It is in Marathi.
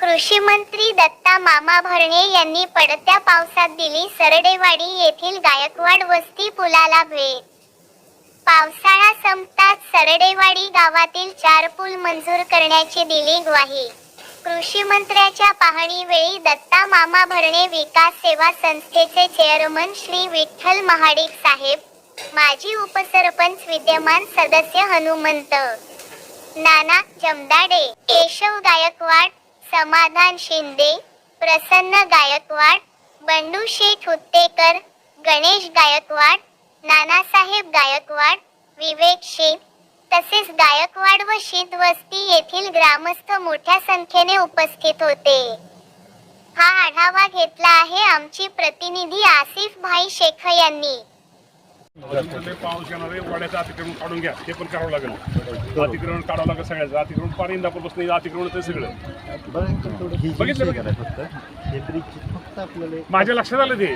कृषी मंत्री दत्ता मामा भरणे यांनी पडत्या पावसात दिली सरडेवाडी येथील गायकवाड वस्ती पुलाला भेट. पावसाळा संपताच सरडेवाडी गावातील चार पूल मंजूर करण्याची दिली ग्वाही. कृषी मंत्र्याच्या पाहणीवेळी दत्ता मामा भरणे विकास सेवा संस्थेचे चेअरमन श्री विठ्ठल महाडिक साहेब माजी उपसरपंच विद्यमान सदस्य हनुमंत नाना जमदाडे केशव गायकवाड समाधान शिंदे प्रसन्न गायकवाड बंडू शेठ हुत्तेकर गणेश गायकवाड नानासाहेब गायकवाड विवेक शेठ तसेच गायकवाड व शीत वस्ती येथील ग्रामस्थ मोठ्या संख्येने उपस्थित होते. हा आढावा घेतला आहे आमची प्रतिनिधी आसिफ भाई शेख यांनी. पाऊस येणार आहे वाड्याचं अतिक्रमण काढून घ्या. ते पण करावं लागेल. अतिक्रमण काढावं लागेल सगळ्याचं. अतिक्रमण पाणी इंदापूरपासून अतिक्रमण ते सगळं. बघितलं फक्त हे ब्रिजची फक्त आपल्याला माझ्या लक्षात आलं ते.